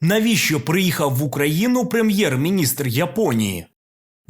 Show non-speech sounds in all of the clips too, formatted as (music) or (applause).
Навіщо приїхав в Україну прем'єр-міністр Японії?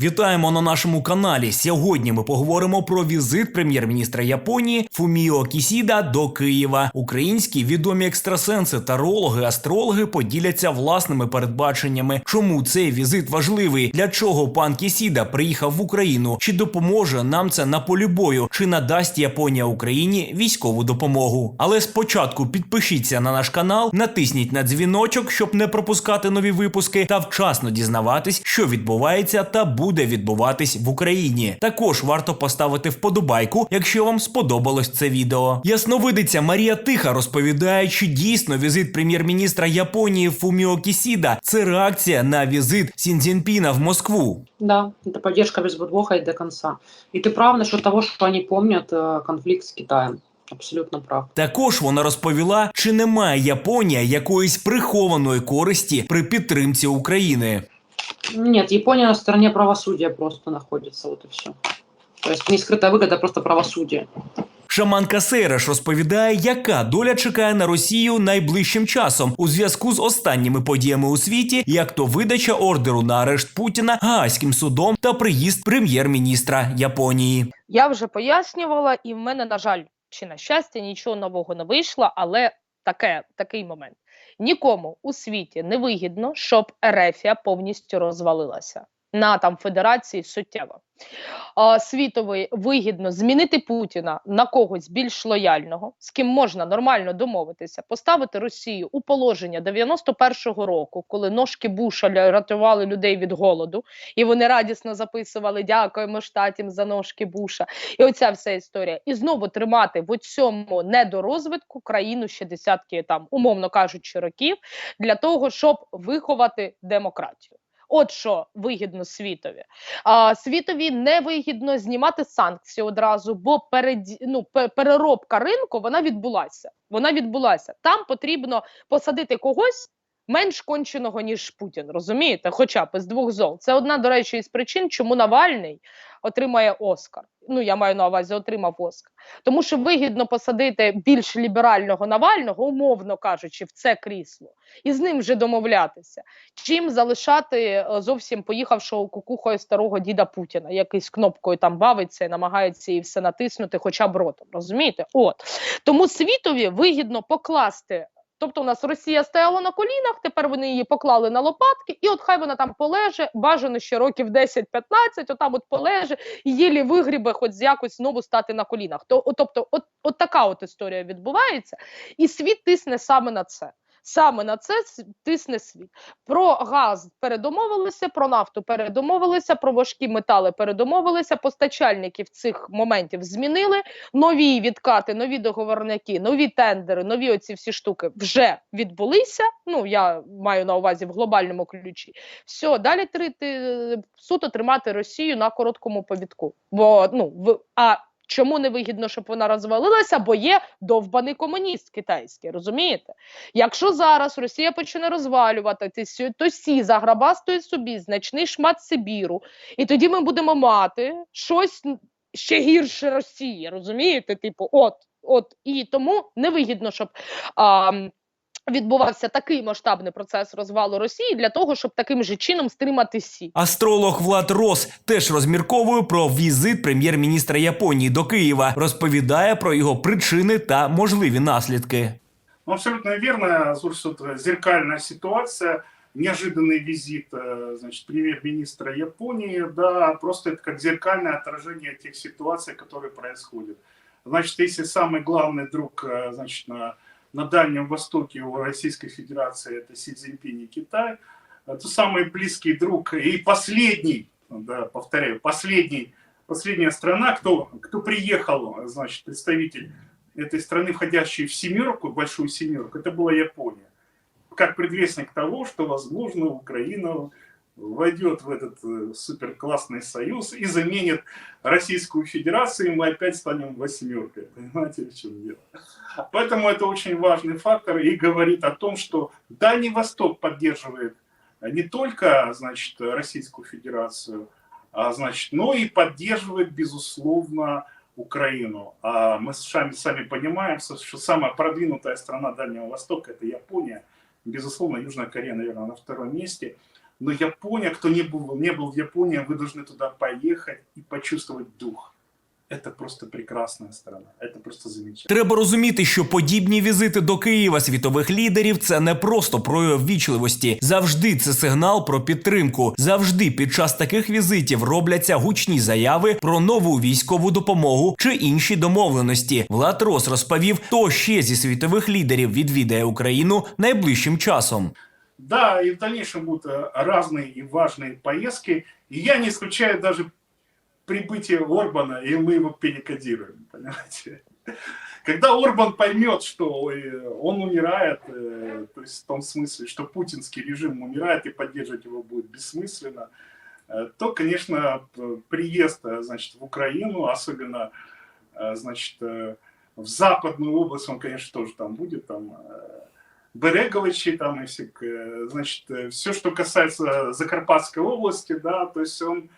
Вітаємо на нашому каналі. Сьогодні ми поговоримо про візит прем'єр-міністра Японії Фуміо Кісіда до Києва. Українські відомі екстрасенси, тарологи, астрологи поділяться власними передбаченнями. Чому цей візит важливий? Для чого пан Кісіда приїхав в Україну? Чи допоможе нам це на полі бою? Чи надасть Японія Україні військову допомогу? Але спочатку підпишіться на наш канал, натисніть на дзвіночок, щоб не пропускати нові випуски, та вчасно дізнаватись, що відбувається та буде відбуватись в Україні. Також варто поставити вподобайку, якщо вам сподобалось це відео. Ясновидиця Марія Тиха розповідає, чи дійсно візит прем'єр-міністра Японії Фуміо Кісіда це реакція на візит Сінзінпіна в Москву. Да, это поддержка без подвоха и до конца. И ты прав насчет того, что они помнят э, конфликт с Китаем. Абсолютно прав. Також вона розповіла, чи немає Японія якоїсь прихованої користі при підтримці України. Нет, Япония на стороне правосудия просто находится, вот и все. То есть не скрытая выгода, а просто правосудие. Шаманка Сейреш розповідає, яка доля чекає на Росію найближчим часом у зв'язку з останніми подіями у світі, як то видача ордеру на арешт Путіна Гаазьким судом та приїзд прем'єр-міністра Японії. Я вже пояснювала, і в мене, на жаль, чи на щастя, нічого нового не вийшло, але таке, такий момент. Нікому у світі не вигідно, щоб Ерефія повністю розвалилася. На там федерації суттєво. А, світовий вигідно змінити Путіна на когось більш лояльного, з ким можна нормально домовитися, поставити Росію у положення 91-го року, коли ножки Буша рятували людей від голоду, і вони радісно записували Дякуємо штатам за ножки Буша. І оця вся історія. І знову тримати в цьому недорозвитку країну ще десятки там, умовно кажучи, років для того, щоб виховати демократію. От що вигідно світові. А, світові не вигідно знімати санкції одразу, бо перед, ну, переробка ринку вона відбулася. Вона відбулася. Там потрібно посадити когось. Менш конченого ніж Путін, розумієте? Хоча б з двох зол. Це одна, до речі, із причин, чому Навальний отримає Оскар. Ну я маю на увазі, отримав Оскар. Тому що вигідно посадити більш ліберального Навального, умовно кажучи, в це крісло, і з ним вже домовлятися, чим залишати е, зовсім поїхавшого кукухою старого діда Путіна, який з кнопкою там бавиться і намагається її все натиснути, хоча б ротом. Розумієте? От тому світові вигідно покласти. Тобто у нас Росія стояла на колінах, тепер вони її поклали на лопатки, і от хай вона там полеже, бажано ще років 10-15, отам от полеже, і єлі вигрібе, хоч якось знову стати на колінах. То, тобто, от, от така от історія відбувається, і світ тисне саме на це. Саме на це тисне світ. Про газ передомовилися, про нафту передомовилися, про важкі метали передомовилися. Постачальників цих моментів змінили. Нові відкати, нові договорники, нові тендери, нові оці всі штуки вже відбулися. Ну я маю на увазі в глобальному ключі. Все, далі три суто тримати Росію на короткому повідку. Бо ну в а. Чому не вигідно, щоб вона розвалилася? Бо є довбаний комуніст китайський, розумієте? Якщо зараз Росія почне розвалювати, то сі- то сі заграбастує собі значний шмат Сибіру, і тоді ми будемо мати щось ще гірше Росії, розумієте? Типу, от, от і тому невигідно, щоб. А, Відбувався такий масштабний процес розвалу Росії для того, щоб таким же чином стримати Сі. Астролог Влад Рос теж розмірковує про візит прем'єр-міністра Японії до Києва, розповідає про його причини та можливі наслідки. Ну, абсолютно верно, слушай, тут зеркальная ситуация, неожиданный визит, э, значит, премьер-министра Японии, да, просто это как зеркальное отражение тех ситуаций, которые происходят. Значит, если самый главный друг, э, значит, на, на Дальнем Востоке у Российской Федерации это Си Цзиньпинь и Китай, э, то самый близкий друг и последний, да, повторяю, последний, последняя страна, кто, кто приехал, значит, представитель этой страны, входящей в семерку, большую семерку, это была Япония. Как предвестник того, что, возможно, Украина войдет в этот э, суперклассный союз и заменит Российскую Федерацию, и мы опять станем восьмеркой. (laughs) Понимаете, в чем дело? Поэтому это очень важный фактор и говорит о том, что Дальний Восток поддерживает не только, значит, Российскую Федерацию, а, значит, но и поддерживает, безусловно, Украину. А мы сами, сами понимаем, что самая продвинутая страна Дальнего Востока – это Япония. Безусловно, Южная Корея, наверное, на втором месте. Но Япония, кто не был, не был в Японии, вы должны туда поехать и почувствовать дух. Это просто прекрасная страна. Это просто замечательно. Треба розуміти, що подібні візити до Києва світових лідерів це не просто прояв вічливості. Завжди це сигнал про підтримку. Завжди під час таких візитів робляться гучні заяви про нову військову допомогу чи інші домовленості. Влад Рос розповів, хто ще зі світових лідерів відвідає Україну найближчим часом. Да, и в дальнейшем будут э, разные и важные поездки. И я не исключаю даже прибытие Орбана, и мы его перекодируем, (laughs) понимаете? Когда Орбан поймет, что он умирает, э, то есть в том смысле, что путинский режим умирает и поддерживать его будет бессмысленно, э, то, конечно, приезд, значит, в Украину, особенно, значит, в западную область, он, конечно, тоже там будет, там, Береговичи, там, если, э, значит, все, что касается Закарпатской области, да, то есть он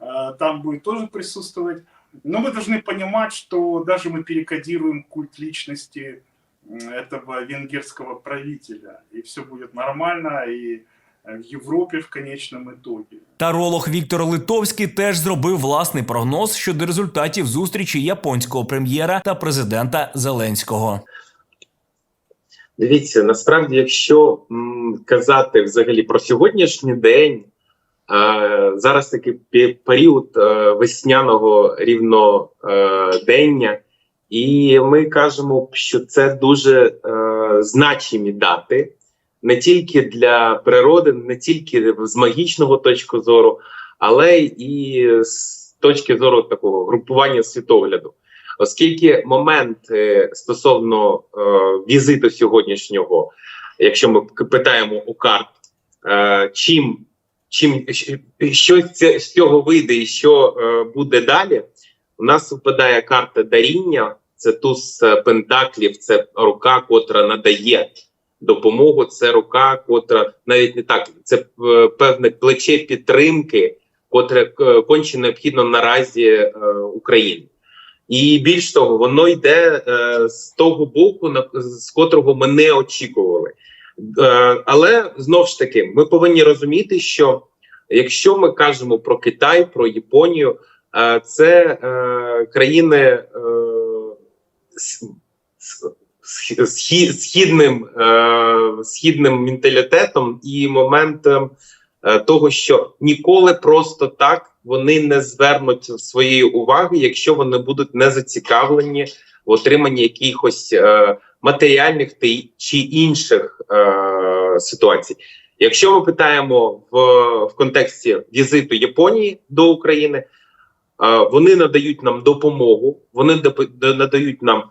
э, там будет тоже присутствовать. Но мы должны понимать, что даже мы перекодируем культ личности м, этого венгерского правителя, и все будет нормально, и э, в Европе в конечном итоге. Таролог Віктор Литовський теж зробив власний прогноз щодо результатів зустрічі японського прем'єра та президента Зеленського. Дивіться, насправді, якщо казати взагалі про сьогоднішній день, е, зараз такий період е, весняного рівнодення, і ми кажемо, що це дуже е, значимі дати не тільки для природи, не тільки з магічного точки зору, але і з точки зору такого групування світогляду. Оскільки момент е, стосовно е, візиту сьогоднішнього, якщо ми питаємо у карт, е, чим, чим що з цього вийде і що е, буде далі, у нас випадає карта даріння, це туз пентаклів, це рука, котра надає допомогу, це рука, котра навіть не так, це певне плече підтримки, котре конче необхідно наразі е, Україні. І більш того, воно йде е, з того боку, на з котрого ми не очікували. Е, але знову ж таки, ми повинні розуміти, що якщо ми кажемо про Китай, про Японію, е, це е, країни е, з, з- з- схі- східним, е, східним менталітетом і моментом е, того, що ніколи просто так вони не звернуть своєї уваги, якщо вони будуть не зацікавлені в отриманні якихось е, матеріальних та чи інших е, ситуацій. Якщо ми питаємо в, в контексті візиту Японії до України, е, вони надають нам допомогу, вони доп- надають нам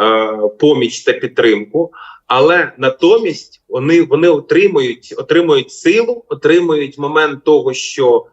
е, поміч та підтримку, але натомість вони, вони отримують, отримують силу, отримують момент того, що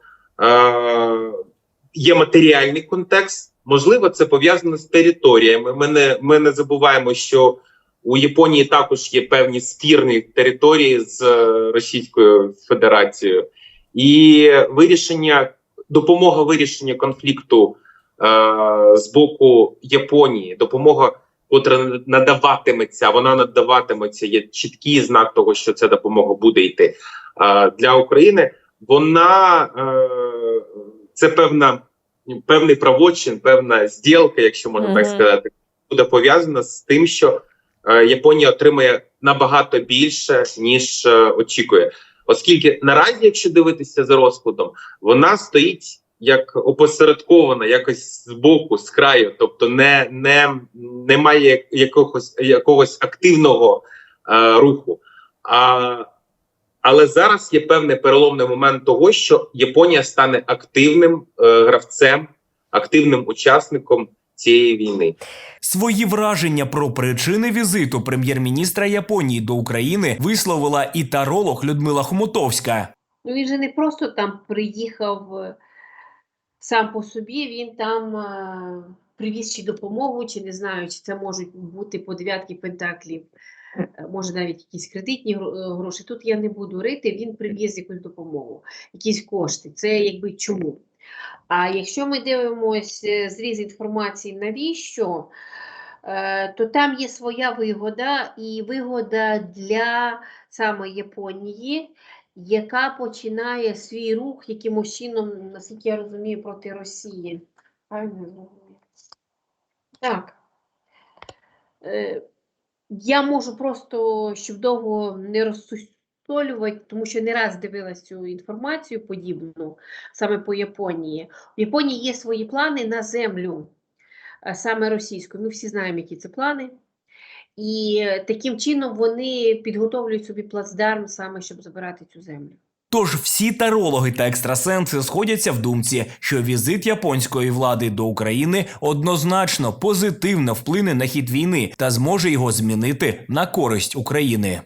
є матеріальний контекст. Можливо, це пов'язано з територіями. Ми не, ми не забуваємо, що у Японії також є певні спірні території з е, Російською Федерацією, і вирішення допомога вирішення конфлікту е, з боку Японії, допомога, котра надаватиметься, вона надаватиметься. Є чіткий знак того, що ця допомога буде йти е, для України. Вона е, це певна певний правочин, певна зділка, якщо можна так сказати, буде пов'язана з тим, що е, Японія отримає набагато більше ніж е, очікує, оскільки наразі, якщо дивитися за розкладом, вона стоїть як опосередкована, якось з боку, з краю, тобто не, не, немає якогось якогось активного е, руху. А, але зараз є певний переломний момент того, що Японія стане активним е, гравцем, активним учасником цієї війни. Свої враження про причини візиту прем'єр-міністра Японії до України висловила і таролог Людмила Хомутовська. Ну він же не просто там приїхав е, сам по собі, він там е, привіз чи допомогу, чи не знаю, чи це можуть бути по дев'ятки пентаклів, може навіть якісь кредитні е, гроші. Тут я не буду рити, він привіз якусь допомогу, якісь кошти. Це якби чому. А якщо ми дивимося зріз інформації, навіщо? е, То там є своя вигода, і вигода для саме Японії, яка починає свій рух якимось чином, наскільки я розумію, проти Росії. Так. Е, я можу просто, щоб довго не розсусолювати, тому що не раз дивилася цю інформацію подібну саме по Японії. В Японії є свої плани на землю, саме російську. Ми всі знаємо, які це плани. І е, таким чином вони підготовлюють собі плацдарм саме, щоб забирати цю землю. Тож всі тарологи та екстрасенси сходяться в думці, що візит японської влади до України однозначно позитивно вплине на хід війни та зможе його змінити на користь України.